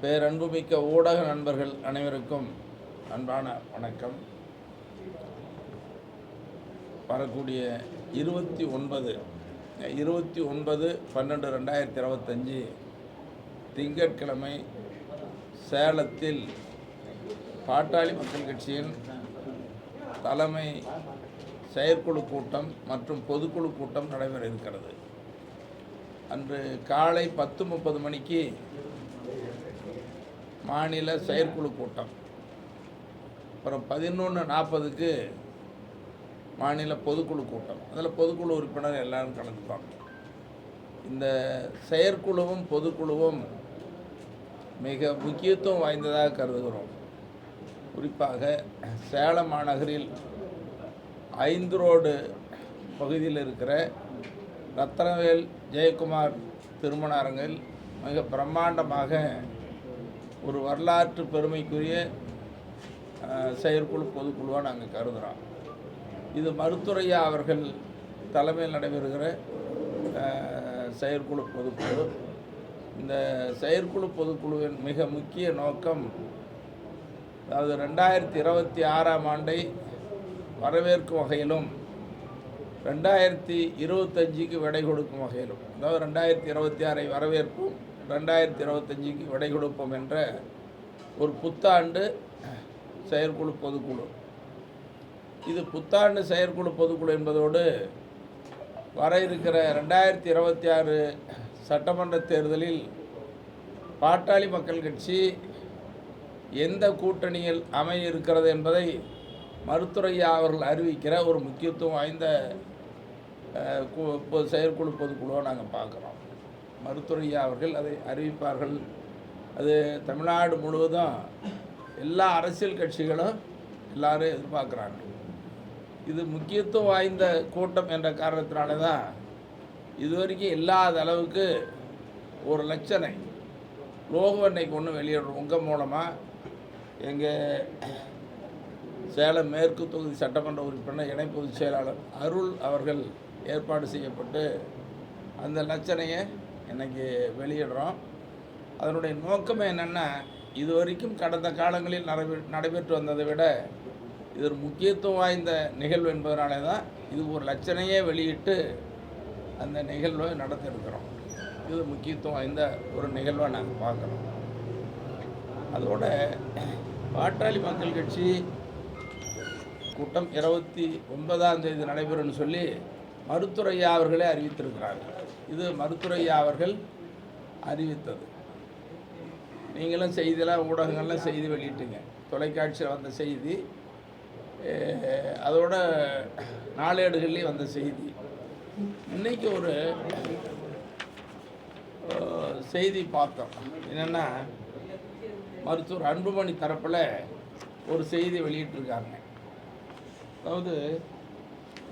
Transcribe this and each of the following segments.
பேரன்புமிக்க ஊடக நண்பர்கள் அனைவருக்கும் அன்பான வணக்கம். வரக்கூடிய இருபத்தி ஒன்பது இருபத்தி ஒன்பது பன்னெண்டு ரெண்டாயிரத்தி இருபத்தஞ்சி திங்கட்கிழமை சேலத்தில் பாட்டாளி மக்கள் கட்சியின் தலைமை செயற்குழு கூட்டம் மற்றும் பொதுக்குழு கூட்டம் நடைபெற இருக்கிறது. அன்று காலை பத்து முப்பது மணிக்கு மாநில செயற்குழு கூட்டம். அப்புறம் பதினொன்று நாற்பதுக்கு மாநில பொதுக்குழு கூட்டம். அதில் பொதுக்குழு உறுப்பினர் எல்லாரும் கலந்துப்பாங்க. இந்த செயற்குழுவும் பொதுக்குழுவும் மிக முக்கியத்துவம் வாய்ந்ததாக கருதுகிறோம். குறிப்பாக சேலம் மாநகரில் ஐந்து ரோடு பகுதியில் இருக்கிற ரத்னவேல் ஜெயக்குமார் திருமண அரங்கில் மிக பிரம்மாண்டமாக ஒரு வரலாற்று பெருமைக்குரிய செயற்குழு பொதுக்குழுவாக நாங்கள் கருதுகிறோம் இது மருத்துரையா அவர்கள் தலைமையில் நடைபெறுகிற செயற்குழு பொதுக்குழு. இந்த செயற்குழு பொதுக்குழுவின் மிக முக்கிய நோக்கம் அதாவது ரெண்டாயிரத்தி இருபத்தி ஆறாம் ஆண்டை வரவேற்கும் வகையிலும் ரெண்டாயிரத்தி இருபத்தஞ்சிக்கு விடை கொடுக்கும் வகையிலும் அதாவது ரெண்டாயிரத்தி இருபத்தி ஆறை வரவேற்போம் ரெண்டாயிரத்தி இருபத்தஞ்சிக்கு விடை கொடுப்போம் என்ற ஒரு புத்தாண்டு செயற்குழு பொதுக்குழு. இது புத்தாண்டு செயற்குழு பொதுக்குழு என்பதோடு வர இருக்கிற ரெண்டாயிரத்தி இருபத்தி ஆறு சட்டமன்ற தேர்தலில் பாட்டாளி மக்கள் கட்சி எந்த கூட்டணியில் அமைய இருக்கிறது என்பதை மருத்துரையா அவர்கள் அறிவிக்கிற ஒரு முக்கியத்துவம் வாய்ந்த செயற்குழு பொதுக்குழுவை நாங்கள் பார்க்குறோம் மருத்துரையா அவர்கள் அதை அறிவிப்பார்கள். அது தமிழ்நாடு முழுவதும் எல்லா அரசியல் கட்சிகளும் எல்லாரும் எதிர்பார்க்குறாங்க. இது முக்கியத்துவம் வாய்ந்த கூட்டம் என்ற காரணத்தினால தான் இதுவரைக்கும் இல்லாத அளவுக்கு ஒரு லட்சணை லோகோ கொண்டு ஒன்று வெளியிடுறோம். உங்கள் மூலமாக எங்கள் சேலம் மேற்கு தொகுதி சட்டமன்ற உறுப்பினர் இணை பொதுச் செயலாளர் அருள் அவர்கள் ஏற்பாடு செய்யப்பட்டு அந்த லட்சணையை இன்னைக்கு வெளியிடுறோம். அதனுடைய நோக்கமே என்னென்னா இது வரைக்கும் கடந்த காலங்களில் நடைபெ நடைபெற்று வந்ததை விட இது ஒரு முக்கியத்துவம் வாய்ந்த நிகழ்வு என்பதனாலே தான் இது ஒரு லட்சணையே வெளியிட்டு அந்த நிகழ்வை நடத்திருக்கிறோம் இது முக்கியத்துவம் வாய்ந்த ஒரு நிகழ்வை நாங்கள் பார்க்குறோம். அதோட பாட்டாளி மக்கள் கட்சி கூட்டம் இருபத்தி ஒன்பதாம் தேதி நடைபெறும்னு சொல்லி மருத்துரையா அவர்களே அறிவித்திருக்கிறார்கள். இது மருத்துரையா அவர்கள் அறிவித்தது. நீங்களும் செய்தியெல்லாம் ஊடகங்கள்லாம் செய்தி வெளியிட்டுங்க. தொலைக்காட்சியில் வந்த செய்தி அதோட நாளேடுகள்லேயும் வந்த செய்தி. இன்னைக்கு ஒரு செய்தி பார்த்தோம். என்னென்னா மருத்துவர் அன்புமணி தரப்பில் ஒரு செய்தி வெளியிட்டிருக்காங்க. அதாவது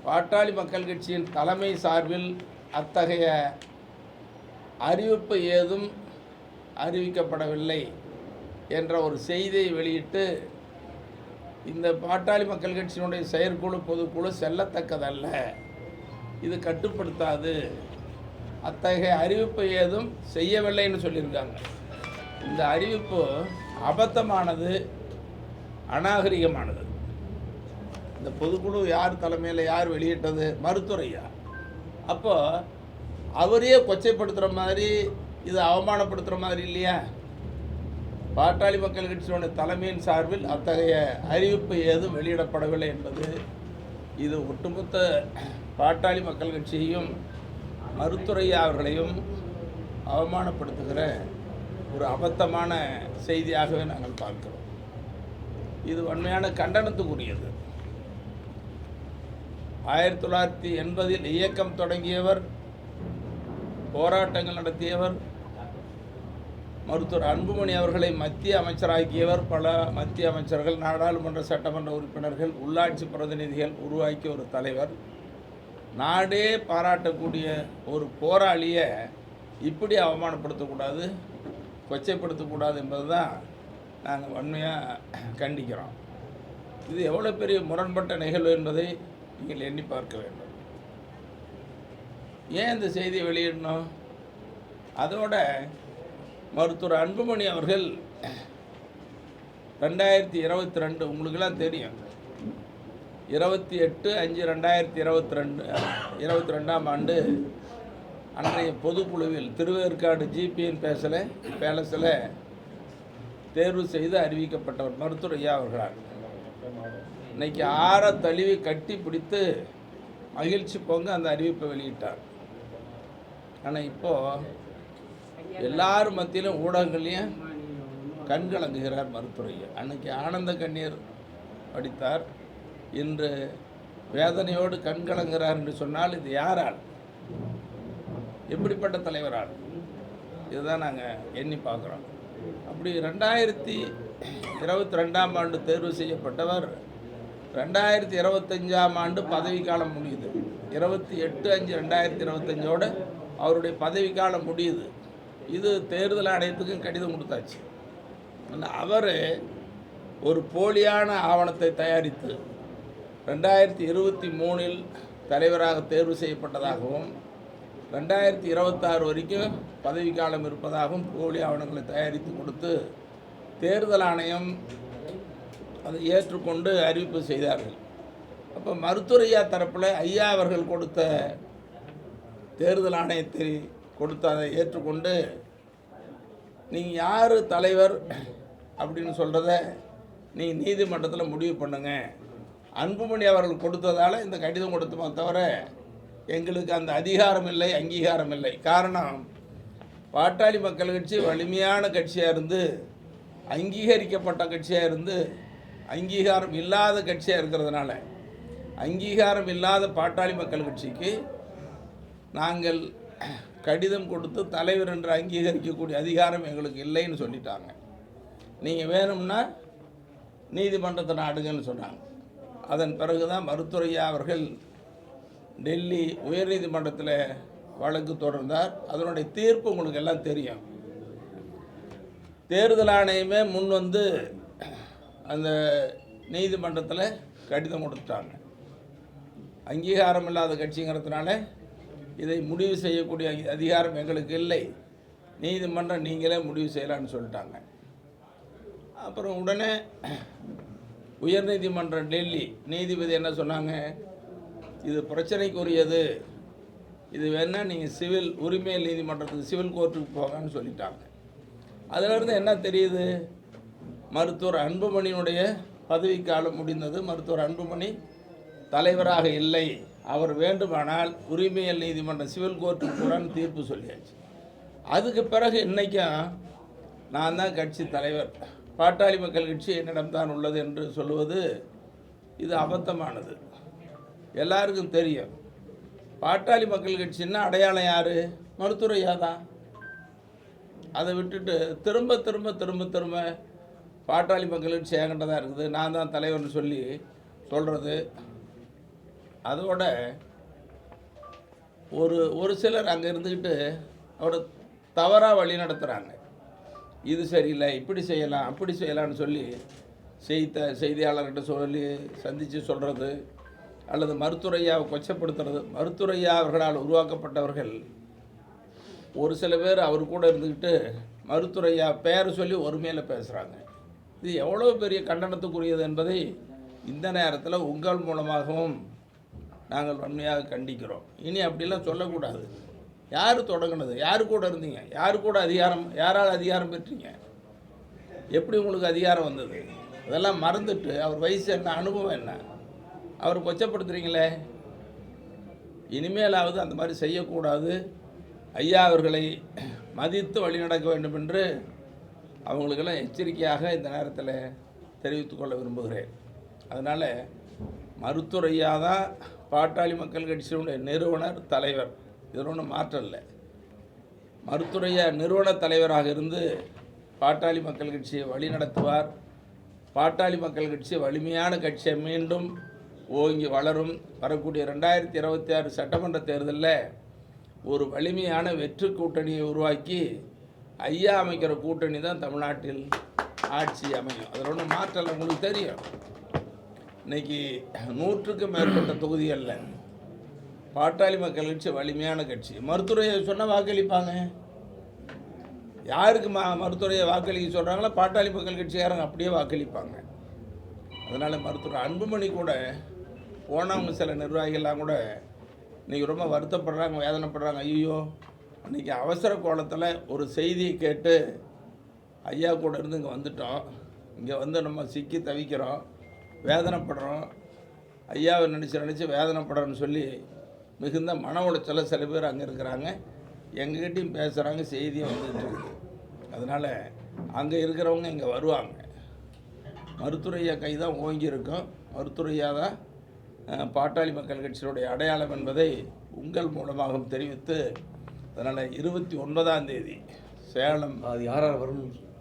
பாட்டாளி மக்கள் கட்சியின் தலைமை சார்பில் அத்தகைய அறிவிப்பு ஏதும் அறிவிக்கப்படவில்லை என்ற ஒரு செய்தியை வெளியிட்டு இந்த பாட்டாளி மக்கள் கட்சியினுடைய செயற்குழு பொதுக்குழு செல்லத்தக்கதல்ல. இது கட்டுப்படுத்தாது. அத்தகைய அறிவிப்பு ஏதும் செய்யவில்லைன்னு சொல்லியிருக்காங்க. இந்த அறிவிப்பு அபத்தமானது அநாகரிகமானது. இந்த பொதுக்குழு யார் தலைமையில் யார் வெளியிட்டது? மருத்துரையா அப்போ அவரையே கொச்சைப்படுத்துகிற மாதிரி இதை அவமானப்படுத்துகிற மாதிரி இல்லையா? பாட்டாளி மக்கள் கட்சியோட தலைமையின் சார்பில் அத்தகைய அறிவிப்பு ஏதும் வெளியிடப்படவில்லை என்பது இது ஒட்டுமொத்த பாட்டாளி மக்கள் கட்சியையும் மருத்துரையா அவர்களையும் அவமானப்படுத்துகிற ஒரு அபத்தமான செய்தியாகவே நாங்கள் பார்க்கிறோம். இது உண்மையான கண்டனத்துக்குரியது. ஆயிரத்தி தொள்ளாயிரத்தி எண்பதில் இயக்கம் தொடங்கியவர் போராட்டங்கள் நடத்தியவர் மருத்துவர் அன்புமணி அவர்களை மத்திய அமைச்சராக்கியவர் பல மத்திய அமைச்சர்கள் நாடாளுமன்ற சட்டமன்ற உறுப்பினர்கள் உள்ளாட்சி பிரதிநிதிகள் உருவாக்கிய ஒரு தலைவர். நாடே பாராட்டக்கூடிய ஒரு போராளியை இப்படி அவமானப்படுத்தக்கூடாது கொச்சைப்படுத்தக்கூடாது என்பது தான் நாங்கள் வன்மையாக கண்டிக்கிறோம். இது எவ்வளோ பெரிய முரண்பட்ட நிகழ்வு என்பதை நீங்கள் எண்ணி பார்க்க வேண்டும். ஏன் இந்த செய்தியை வெளியிடணும்? அதோட மருத்துவர் அன்புமணி அவர்கள் ரெண்டாயிரத்தி இருபத்தி ரெண்டு உங்களுக்கெல்லாம் தெரியும். இருபத்தி எட்டு அஞ்சு ரெண்டாயிரத்தி இருபத்தி ரெண்டு இருபத்தி ரெண்டாம் ஆண்டு அன்றைய பொதுக்குழுவில் திருவேற்காடு ஜிபிஎன் பேசல பேலஸில் தேர்வு செய்து அறிவிக்கப்பட்டவர் மருத்துவர் ஐயா அவர்களாக இன்னைக்கு ஆற தழுவி கட்டி பிடித்து மகிழ்ச்சி பொங்க அந்த அறிவிப்பை வெளியிட்டார். ஆனால் இப்போது எல்லார் மத்தியிலும் ஊடகங்கள்லையும் கண்கலங்குகிறார் மருத்துவர் அன்னைக்கு ஆனந்த கண்ணீர் படித்தார் இன்று வேதனையோடு கண்கலங்குகிறார் என்று சொன்னால் இது யாரால்? எப்படிப்பட்ட தலைவரால்? இதுதான் நாங்கள் எண்ணி பார்க்குறோம். அப்படி ரெண்டாயிரத்தி இருபத்தி ரெண்டாம் ஆண்டு தேர்வு செய்யப்பட்டவர் ரெண்டாயிரத்தி இருபத்தஞ்சாம் ஆண்டு பதவிக்காலம் முடியுது. இருபத்தி எட்டு அஞ்சு ரெண்டாயிரத்தி இருபத்தஞ்சோடு அவருடைய பதவிக்காலம் முடியுது. இது தேர்தல் ஆணையத்துக்கும் கடிதம் கொடுத்தாச்சு. அவர் ஒரு போலியான ஆவணத்தை தயாரித்து ரெண்டாயிரத்தி இருபத்தி மூணில் தலைவராக தேர்வு செய்யப்பட்டதாகவும் ரெண்டாயிரத்தி இருபத்தாறு வரைக்கும் பதவிக்காலம் இருப்பதாகவும் போலி ஆவணங்களை தயாரித்து கொடுத்து தேர்தல் ஆணையம் அதை ஏற்றுக்கொண்டு அறிவிப்பு செய்தார்கள். அப்போ மருத்துவரையா தரப்பில் ஐயா அவர்கள் கொடுத்த தேர்தல் ஆணையத்தை கொடுத்த அதை ஏற்றுக்கொண்டு நீங்கள் யார் தலைவர் அப்படின்னு சொல்கிறத நீ நீதிமன்றத்தில் முடிவு பண்ணுங்க. அன்புமணி அவர்கள் கொடுத்ததால் இந்த கடிதம் கொடுத்துமா தவிர எங்களுக்கு அந்த அதிகாரம் இல்லை அங்கீகாரம் இல்லை. காரணம் பாட்டாளி மக்கள் கட்சி வலிமையான கட்சியாக இருந்து அங்கீகரிக்கப்பட்ட கட்சியாக இருந்து அங்கீகாரம் இல்லாத கட்சியாக இருக்கிறதுனால அங்கீகாரம் இல்லாத பாட்டாளி மக்கள் கட்சிக்கு நாங்கள் கடிதம் கொடுத்து தலைவர் என்று அங்கீகரிக்கக்கூடிய அதிகாரம் எங்களுக்கு இல்லைன்னு சொல்லிட்டாங்க. நீங்கள் வேணும்னா நீதிமன்றத்தை நாடுங்கன்னு சொன்னாங்க. அதன் பிறகு தான் மருத்துவரையா அவர்கள் டெல்லி உயர்நீதிமன்றத்தில் வழக்கு தொடர்ந்தார். அதனுடைய தீர்ப்பு உங்களுக்கு எல்லாம் தெரியும். தேர்தல் ஆணையமே முன் வந்து அந்த நீதிமன்றத்தில் கடிதம் கொடுத்துட்டாங்க. அங்கீகாரம் இல்லாத கட்சிங்கிறதுனால இதை முடிவு செய்யக்கூடிய அதிகாரம் எங்களுக்கு இல்லை. நீதிமன்றம் நீங்களே முடிவு செய்யலான்னு சொல்லிட்டாங்க. அப்புறம் உடனே உயர்நீதிமன்றம் டெல்லி நீதிபதி என்ன சொன்னாங்க? இது பிரச்சனைக்குரியது. இது வேணால் நீங்கள் சிவில் உரிமை நீதிமன்றத்துக்கு சிவில் கோர்ட்டுக்கு போங்கன்னு சொல்லிட்டாங்க. அதிலிருந்து என்ன தெரியுது? மருத்துவர் அன்புமணியினுடைய பதவிக்காலம் முடிந்தது. மருத்துவர் அன்புமணி தலைவராக இல்லை. அவர் வேண்டுமானால் உரிமையல் நீதிமன்றம் சிவில் கோர்ட்டுக்கு போகிறான்னு தீர்ப்பு சொல்லியாச்சு. அதுக்கு பிறகு இன்றைக்கும் நான் தான் கட்சி தலைவர். பாட்டாளி மக்கள் கட்சி என்னிடம் தான் உள்ளது என்று சொல்லுவது இது அபத்தமானது. எல்லாருக்கும் தெரியும். பாட்டாளி மக்கள் கட்சின்னா அடையாளம் யார்? மருத்துவரையா தான். அதை விட்டுட்டு திரும்ப திரும்ப திரும்ப திரும்ப பாட்டாளி மக்கள் கட்சி என்கிட்ட தான் இருக்குது. நான் தான் தலைவர்னு சொல்லி சொல்கிறது அதோட ஒரு ஒரு சிலர் அங்கே இருந்துக்கிட்டு அவரை தவறாக வழி நடத்துகிறாங்க இது சரியில்லை இப்படி செய்யலாம் அப்படி செய்யலாம்னு சொல்லி செய்த செய்தியாளர்கிட்ட சொல்லி சந்தித்து சொல்கிறது அல்லது மருத்துவரையாவை கொச்சப்படுத்துறது. மருத்துரையா அவர்களால் உருவாக்கப்பட்டவர்கள் ஒரு சில பேர் அவர் கூட இருந்துக்கிட்டு மருத்துரையா பேரை சொல்லி ஒருமையில் பேசுகிறாங்க இது எவ்வளோ பெரிய கண்டனத்துக்குரியது என்பதை இந்த நேரத்தில் உங்கள் மூலமாகவும் நாங்கள் வன்மையாக கண்டிக்கிறோம். இனி அப்படிலாம் சொல்லக்கூடாது. யார் தொடங்குனது? யார் கூட இருந்தீங்க? யார் கூட அதிகாரம் யாரால் அதிகாரம் பெற்றீங்க? எப்படி உங்களுக்கு அதிகாரம் வந்தது? இதெல்லாம் மறந்துட்டு அவர் வயசு என்ன அனுபவம் என்ன? அவர் கொச்சப்படுத்துறீங்களே? இனிமேலாவது அந்த மாதிரி செய்யக்கூடாது. ஐயா அவர்களை மதித்து வழிநடக்க வேண்டும் என்று அவங்களுக்கெல்லாம் எச்சரிக்கையாக இந்த நேரத்தில் தெரிவித்துக்கொள்ள விரும்புகிறேன். அதனால் மருத்துவரையா தான் பாட்டாளி மக்கள் கட்சியினுடைய நிறுவனர் தலைவர் இதில் ஒன்றும் மாற்றம் இல்லை. மருத்துவரையா நிறுவன தலைவராக இருந்து பாட்டாளி மக்கள் கட்சியை வழிநடத்துவார் பாட்டாளி மக்கள் கட்சி வலிமையான கட்சியை மீண்டும் ஓங்கி வளரும். வரக்கூடிய ரெண்டாயிரத்தி இருபத்தி ஆறு சட்டமன்ற தேர்தலில் ஒரு வலிமையான வெற்றி கூட்டணியை உருவாக்கி ஐயா அமைக்கிற கூட்டணி தான் தமிழ்நாட்டில் ஆட்சி அமையும். அதில் ஒன்றும் மாற்றம் இல்லை, உங்களுக்கு தெரியும். இன்னைக்கு நூற்றுக்கும் மேற்பட்ட தொகுதிகளில் பாட்டாளி மக்கள் கட்சி வலிமையான கட்சி. மருத்துவரையை சொன்ன வாக்களிப்பாங்க. யாருக்கு மா மருத்துவரையை வாக்களிக்க சொல்கிறாங்களோ பாட்டாளி மக்கள் கட்சிக்காரங்க அப்படியே வாக்களிப்பாங்க. அதனால் மருத்துவர் அன்புமணி கூட போனவங்க சில நிர்வாகிகள்லாம் கூட இன்றைக்கி ரொம்ப வருத்தப்படுறாங்க வேதனைப்படுறாங்க. ஐயோ அன்றைக்கி அவசர கோலத்தில் ஒரு செய்தியை கேட்டு ஐயா கூட இருந்து இங்கே வந்துட்டோம். இங்கே வந்து நம்ம சிக்கி தவிக்கிறோம் வேதனைப்படுறோம். ஐயாவை நினச்சி நினச்சி வேதனைப்படுறோன்னு சொல்லி மிகுந்த மன உளைச்சல சில பேர் அங்கே இருக்கிறாங்க. எங்ககிட்டையும் பேசுகிறாங்க செய்தியும் வந்துட்டு இருக்குது அதனால் அங்கே இருக்கிறவங்க இங்கே வருவாங்க. மருத்துவரையா கை தான் ஓங்கி இருக்கும். மருத்துவரையா தான் பாட்டாளி மக்கள் கட்சியினுடைய அடையாளம் என்பதை உங்கள் மூலமாகவும் தெரிவித்து அதனால் இருபத்தி ஒன்பதாம் தேதி சேலம் அது யாரார் வரும்னு வரணும்